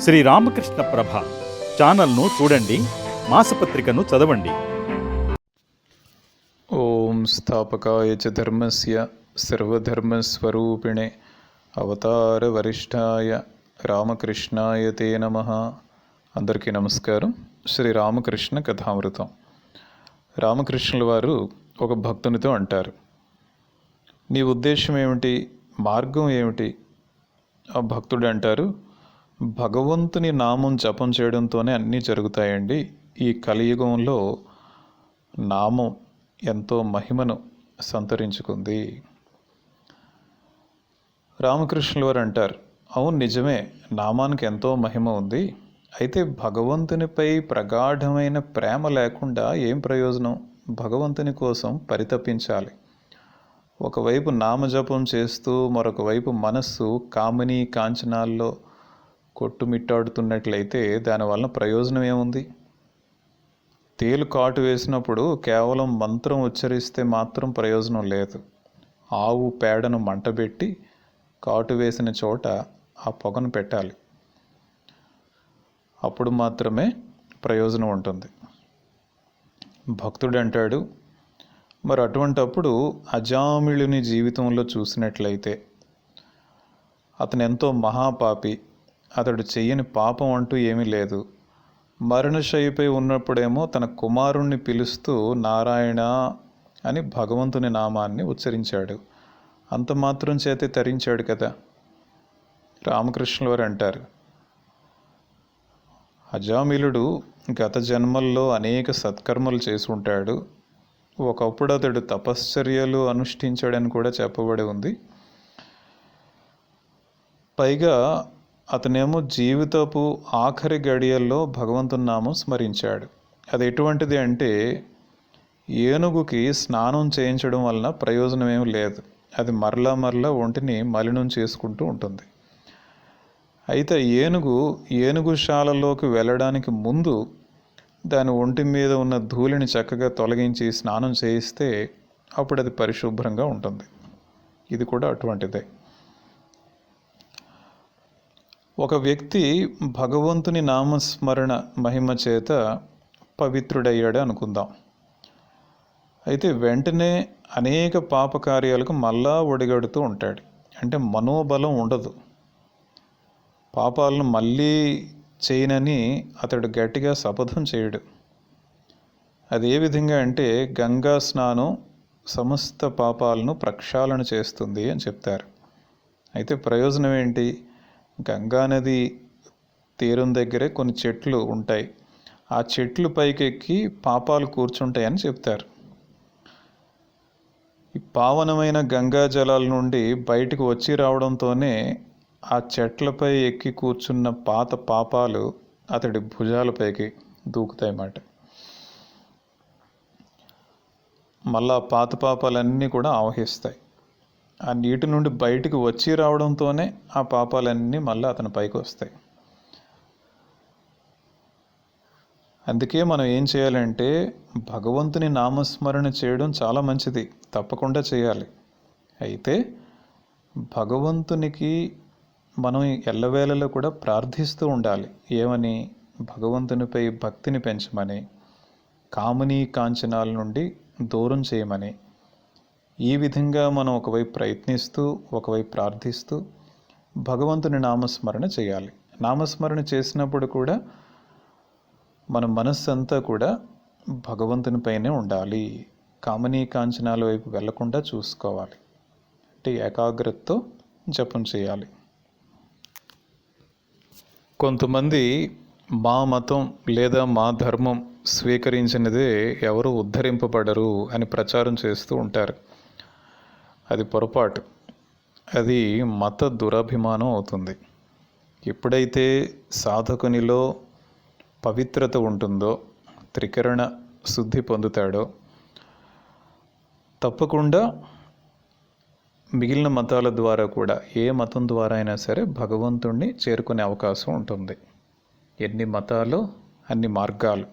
శ్రీ రామకృష్ణ ప్రభ ఛానల్ను చూడండి మాసపత్రికను చదవండి. ఓం స్థాపకాయ చ ధర్మస్య సర్వధర్మస్వరూపిణే అవతార వరిష్ఠాయ రామకృష్ణాయ తే నమ. అందరికీ నమస్కారం. శ్రీ రామకృష్ణ కథామృతం. రామకృష్ణుల వారు ఒక భక్తునితో అంటారు నీ ఉద్దేశం ఏమిటి? మార్గం ఏమిటి? ఆ భక్తుడు అంటారు భగవంతుని నామం జపం చేయడంతోనే అన్నీ జరుగుతాయండి. ఈ కలియుగంలో నామం ఎంతో మహిమను సంతరించుకుంది. రామకృష్ణుల వారు అంటారు అవును నిజమే నామానికి ఎంతో మహిమ ఉంది. అయితే భగవంతునిపై ప్రగాఢమైన ప్రేమ లేకుండా ఏం ప్రయోజనం? భగవంతుని కోసం పరితపించాలి. ఒకవైపు నామజపం చేస్తూ మరొక వైపు మనస్సు కామిని కాంచనాల్లో కొట్టుమిట్టాడుతున్నట్లయితే దానివలన ప్రయోజనం ఏముంది? తేలు కాటు వేసినప్పుడు కేవలం మంత్రం ఉచ్చరిస్తే మాత్రం ప్రయోజనం లేదు. ఆవు పేడను మంటబెట్టి కాటు వేసిన చోట ఆ పొగను పెట్టాలి. అప్పుడు మాత్రమే ప్రయోజనం ఉంటుంది. భక్తుడు అంటాడు మరి అటువంటప్పుడు అజామిళుని జీవితంలో చూసినట్లయితే అతను ఎంతో మహాపాపి అతడు చెయ్యని పాపం అంటూ ఏమీ లేదు. మరణశయ్యపై ఉన్నప్పుడేమో తన కుమారుణ్ణి పిలుస్తూ నారాయణ అని భగవంతుని నామాన్ని ఉచ్చరించాడు. అంత మాత్రం చేతే తరించాడు కదా? రామకృష్ణుల వారు అంటారు. అజామిలుడు గత జన్మల్లో అనేక సత్కర్మలు చేసి ఉంటాడు. ఒకప్పుడు అతడు తపశ్చర్యలు అనుష్ఠించాడని కూడా చెప్పబడి ఉంది. పైగా అతనేమో జీవితపు ఆఖరి గడియల్లో భగవంతుని నామం స్మరించాడు. అది ఎటువంటిది అంటే ఏనుగుకి స్నానం చేయించడం వలన ప్రయోజనం ఏమి లేదు. అది మరలా మరలా ఒంటిని మలినం చేసుకుంటూ ఉంటుంది. అయితే ఏనుగు ఏనుగుశాలలోకి వెళ్ళడానికి ముందు దాని ఒంటి మీద ఉన్న ధూళిని చక్కగా తొలగించి స్నానం చేయిస్తే అప్పుడు అది పరిశుభ్రంగా ఉంటుంది. ఇది కూడా అటువంటిదే. ఒక వ్యక్తి భగవంతుని నామస్మరణ మహిమ చేత పవిత్రుడయ్యాడు అనుకుందాం. అయితే వెంటనే అనేక పాపకార్యాలకు మళ్ళా ఒడిగడుతూ ఉంటాడు. అంటే మనోబలం ఉండదు. పాపాలను మళ్ళీ చేయనని అతడు గట్టిగా శపథం చేయడు. అది ఏ విధంగా అంటే గంగా స్నానం సమస్త పాపాలను ప్రక్షాళన చేస్తుంది అని చెప్తారు. అయితే ప్రయోజనం ఏంటి? గంగా నది తీరం దగ్గరే కొన్ని చెట్లు ఉంటాయి. ఆ చెట్లు పైకెక్కి పాపాలు కూర్చుంటాయని చెప్తారు. ఈ పావనమైన గంగా జలాల నుండి బయటకు వచ్చి రావడంతోనే ఆ చెట్లపై ఎక్కి కూర్చున్న పాత పాపాలు అతడి భుజాలపైకి దూకుతాయన్నమాట మళ్ళా పాత పాపాలన్నీ కూడా ఆవహిస్తాయి. ఆ నీటి నుండి బయటికి వచ్చి రావడంతోనే ఆ పాపాలన్నీ మళ్ళీ అతని పైకి వస్తాయి. అందుకే మనం ఏం చేయాలంటే భగవంతుని నామస్మరణ చేయడం చాలా మంచిది. తప్పకుండా చేయాలి. అయితే భగవంతునికి మనం ఎల్లవేళలో కూడా ప్రార్థిస్తూ ఉండాలి. ఏమని? భగవంతునిపై భక్తిని పెంచమని కాముని కాంచనాల నుండి దూరం చేయమని. ఈ విధంగా మనం ఒకవైపు ప్రయత్నిస్తూ ఒకవైపు ప్రార్థిస్తూ భగవంతుని నామస్మరణ చేయాలి. నామస్మరణ చేసినప్పుడు కూడా మన మనస్సు అంతా కూడా భగవంతునిపైనే ఉండాలి. కామనీ కాంచనాల వైపు వెళ్ళకుండా చూసుకోవాలి. అంటే ఏకాగ్రతతో జపం చేయాలి. కొంతమంది మా మతం లేదా మా ధర్మం స్వీకరించినదే ఎవరు ఉద్ధరింపబడరు అని ప్రచారం చేస్తూ ఉంటారు. అది పొరపాటు. అది మత దురభిమానం అవుతుంది. ఎప్పుడైతే సాధకునిలో పవిత్రత ఉంటుందో త్రికరణ శుద్ధి పొందుతాడో తప్పకుండా మిగిలిన మతాల ద్వారా కూడా ఏ మతం ద్వారా అయినా సరే భగవంతుణ్ణి చేరుకునే అవకాశం ఉంటుంది. ఎన్ని మతాలు అన్ని మార్గాలు.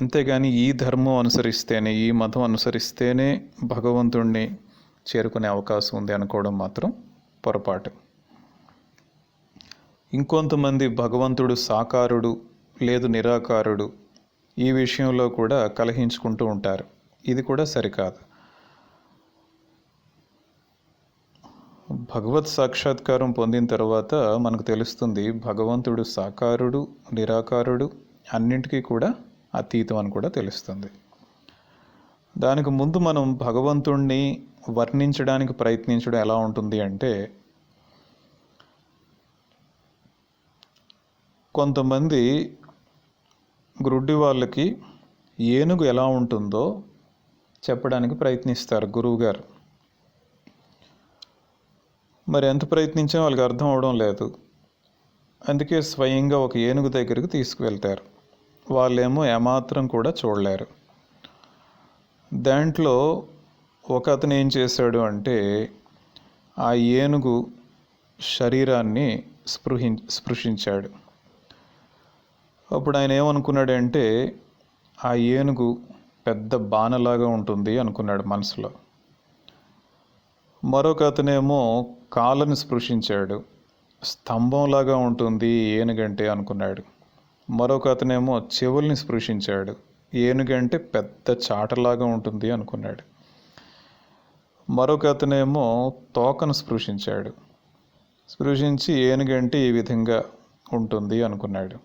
అంతేగాని ఈ ధర్మం అనుసరిస్తేనే ఈ మతం అనుసరిస్తేనే భగవంతుణ్ణి చేరుకునే అవకాశం ఉంది అనుకోవడం మాత్రం పొరపాటు. ఇంకొంతమంది భగవంతుడు సాకారుడు లేదు నిరాకారుడు ఈ విషయంలో కూడా కలహించుకుంటూ ఉంటారు. ఇది కూడా సరికాదు. భగవత్ సాక్షాత్కారం పొందిన తర్వాత మనకు తెలుస్తుంది భగవంతుడు సాకారుడు నిరాకారుడు అన్నింటికీ కూడా అతీతం అని కూడా తెలుస్తుంది. దానికి ముందు మనం భగవంతుణ్ణి వర్ణించడానికి ప్రయత్నించడం ఎలా ఉంటుంది అంటే కొంతమంది గ్రుడ్డి వాళ్ళకి ఏనుగు ఎలా ఉంటుందో చెప్పడానికి ప్రయత్నిస్తారు గురువుగారు. మరి ఎంత ప్రయత్నించినా వాళ్ళకి అర్థం అవడం లేదు. అందుకే స్వయంగా ఒక ఏనుగు దగ్గరికి తీసుకువెళ్తారు. వాళ్ళేమో ఏమాత్రం కూడా చూడలేరు. దాంట్లో ఒక అతను ఏం చేశాడు అంటే ఆ ఏనుగు శరీరాన్ని స్పృహి స్పృశించాడు. అప్పుడు ఆయన ఏమనుకున్నాడంటే ఆ ఏనుగు పెద్ద బాణలాగా ఉంటుంది అనుకున్నాడు మనసులో. మరొక అతనేమో కాళ్ళని స్పృశించాడు. స్తంభంలాగా ఉంటుంది ఏనుగంటే అనుకున్నాడు. మరొక అతనేమో చెవుల్ని స్పృశించాడు. ఏనుగంటే పెద్ద చాటలాగా ఉంటుంది అనుకున్నాడు. మరొక అతనేమో తోకను స్పృశించాడు. స్పృశించి ఏనుగంటే ఈ విధంగా ఉంటుంది అనుకున్నాడు.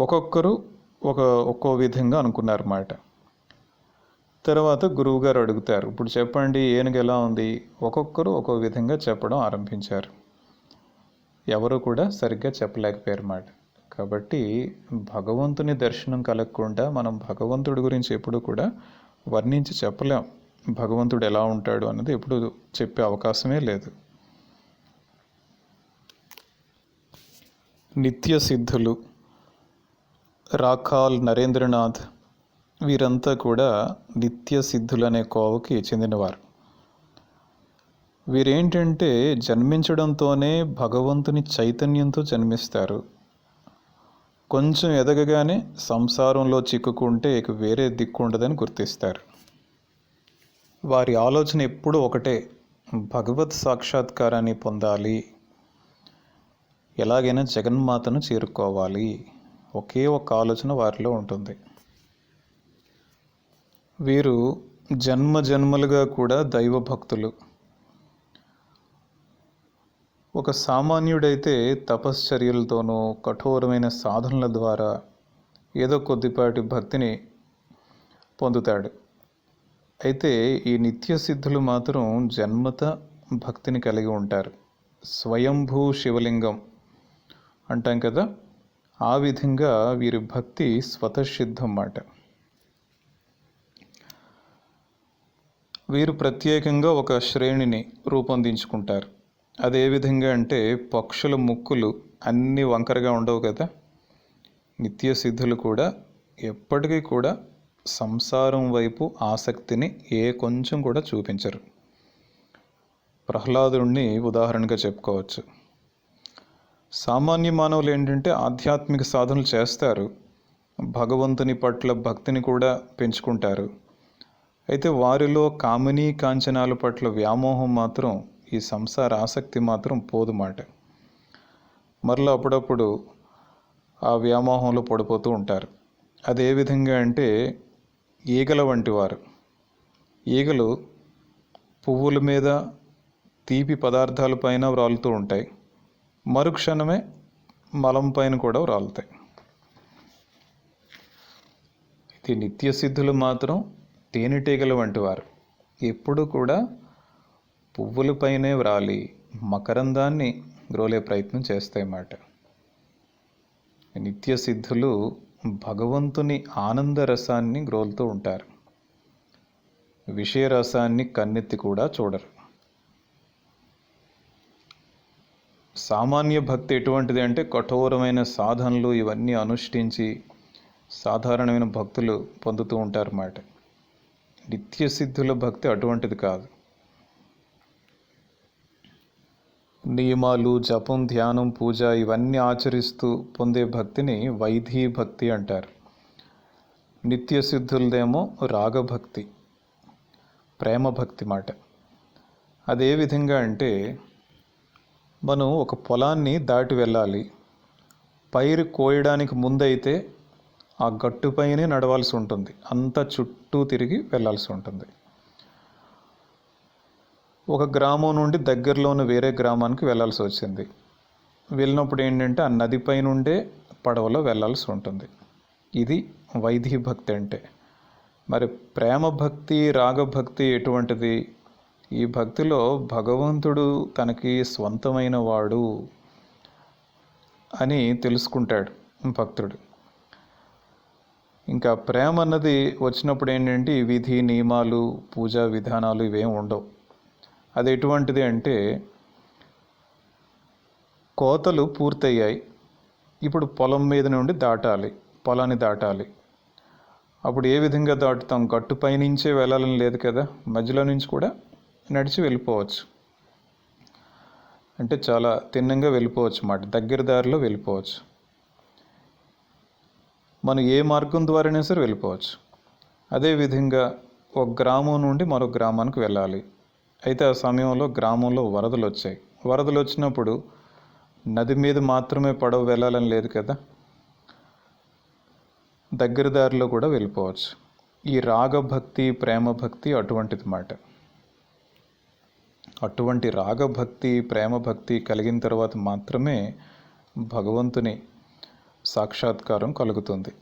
ఒక్కొక్కరు ఒక ఒక్కో విధంగా అనుకున్నారన్నమాట. తర్వాత గురువుగారు అడుగుతారు ఇప్పుడు చెప్పండి ఏనుగు ఎలా ఉంది? ఒక్కొక్కరు ఒక్కో విధంగా చెప్పడం ఆరంభించారు. ఎవరు కూడా సరిగ్గా చెప్పలేకపోయారు మాట కాబట్టి భగవంతుని దర్శనం కలగకుండా మనం భగవంతుడి గురించి ఎప్పుడు కూడా వర్ణించి చెప్పలేం. భగవంతుడు ఎలా ఉంటాడు అన్నది ఎప్పుడు చెప్పే అవకాశమే లేదు. నిత్య సిద్ధులు రాఖాల్ నరేంద్రనాథ్ వీరంతా కూడా నిత్య సిద్ధులు అనే కోవకి చెందినవారు. వీరేంటంటే జన్మించడంతోనే భగవంతుని చైతన్యంతో జన్మిస్తారు. కొంచెం ఎదగగానే సంసారంలో చిక్కుకుంటే ఇక వేరే దిక్కు ఉండదని గుర్తిస్తారు. వారి ఆలోచన ఎప్పుడూ ఒకటే భగవత్ సాక్షాత్కారాన్ని పొందాలి. ఎలాగైనా జగన్మాతను చేరుకోవాలి. ఒకే ఒక ఆలోచన వారిలో ఉంటుంది. వీరు జన్మ జన్మలుగా కూడా దైవ భక్తులు ఒక సామాన్యుడైతే తపశ్చర్యలతోనూ కఠోరమైన సాధనల ద్వారా ఏదో కొద్దిపాటి భక్తిని పొందుతాడు. అయితే ఈ నిత్య సిద్ధులు మాత్రం జన్మత భక్తిని కలిగి ఉంటారు. స్వయంభూ శివలింగం అంటాం కదా ఆ విధంగా వీరి భక్తి స్వతసిద్ధం అన్నమాట వీరు ప్రత్యేకంగా ఒక శ్రేణిని రూపొందించుకుంటారు. అది ఏ విధంగా అంటే పక్షుల ముక్కులు అన్నీ వంకరగా ఉండవు కదా? నిత్య సిద్ధులు కూడా ఎప్పటికీ కూడా సంసారం వైపు ఆసక్తిని ఏ కొంచెం కూడా చూపించరు. ప్రహ్లాదుడిని ఉదాహరణగా చెప్పుకోవచ్చు. సామాన్య మానవులు ఏంటంటే ఆధ్యాత్మిక సాధనలు చేస్తారు. భగవంతుని పట్ల భక్తిని కూడా పెంచుకుంటారు. అయితే వారిలో కామినీ కాంచనాల పట్ల వ్యామోహం మాత్రం ఈ సంసార ఆసక్తి మాత్రం పోదు మాట. మరలా అప్పుడప్పుడు ఆ వ్యామోహంలో పడిపోతూ ఉంటారు. అది ఏ విధంగా అంటే ఈగల వంటి వారు. ఈగలు పువ్వుల మీద తీపి పదార్థాల పైన వ్రాలుతూ ఉంటాయి. మరుక్షణమే మలం పైన కూడా వ్రాలుతాయి. ఇది నిత్య సిద్ధులు మాత్రం తేనెటీగల వంటి వారు. ఎప్పుడు కూడా పువ్వులపైనే వ్రాలి మకరందాన్ని గ్రోలే ప్రయత్నం చేస్తాయన్నమాట నిత్య సిద్ధులు భగవంతుని ఆనంద రసాన్ని గ్రోలుతూ ఉంటారు. విషయ రసాన్ని కన్నెత్తి కూడా చూడరు. సామాన్య భక్తి ఎటువంటిది అంటే కఠోరమైన సాధనలు ఇవన్నీ అనుష్ఠించి సాధారణమైన భక్తులు పొందుతూ ఉంటారు అన్నమాట నిత్య సిద్ధుల భక్తి అటువంటిది కాదు. నియమాలు జపం ధ్యానం పూజ ఇవన్నీ ఆచరిస్తూ పొందే భక్తిని వైధీ భక్తి అంటారు. నిత్య సిద్ధులదేమో రాగభక్తి ప్రేమ భక్తి మాట. అదే విధంగా అంటే మనం ఒక పొలాన్ని దాటి వెళ్ళాలి. పైరు కోయడానికి ముందైతే ఆ గట్టుపైనే నడవాల్సి ఉంటుంది. అంత చుట్టూ తిరిగి వెళ్ళాల్సి ఉంటుంది. ఒక గ్రామం నుండి దగ్గరలోని వేరే గ్రామానికి వెళ్ళాల్సి వచ్చింది. వెళ్ళినప్పుడు ఏంటంటే ఆ నదిపై నుండే పడవలో వెళ్ళాల్సి ఉంటుంది. ఇది వైదిక భక్తి అంటే. మరి ప్రేమ భక్తి రాగభక్తి ఎటువంటిది? ఈ భక్తిలో భగవంతుడు తనకి స్వంతమైన వాడు అని తెలుసుకుంటాడు భక్తుడు. ఇంకా ప్రేమ అన్నది వచ్చినప్పుడు ఏంటంటే విధి నియమాలు పూజా విధానాలు ఇవేం ఉండవు. అది ఎటువంటిది అంటే కోతలు పూర్తయ్యాయి. ఇప్పుడు పొలం మీద నుండి దాటాలి పొలాన్ని దాటాలి. అప్పుడు ఏ విధంగా దాటుతాం? గట్టు పైనుంచే వెళ్ళాలని లేదు కదా? మధ్యలో నుంచి కూడా నడిచి వెళ్ళిపోవచ్చు. అంటే చాలా తిన్నంగా వెళ్ళిపోవచ్చు మాట దగ్గర దారిలో వెళ్ళిపోవచ్చు. మనం ఏ మార్గం ద్వారానే సరే వెళ్ళిపోవచ్చు. అదేవిధంగా ఒక గ్రామం నుండి మరో గ్రామానికి వెళ్ళాలి. అయితే ఆ సమయంలో గ్రామంలో వరదలు వచ్చాయి. వరదలు వచ్చినప్పుడు నది మీద మాత్రమే పడవ వెళ్ళాలని లేదు కదా? దగ్గర దారిలో కూడా వెళ్ళిపోవచ్చు. ఈ రాగభక్తి ప్రేమ భక్తి అటువంటిది మాట. అటువంటి రాగభక్తి ప్రేమ భక్తి కలిగిన తర్వాత మాత్రమే భగవంతుని సాక్షాత్కారం కలుగుతుంది.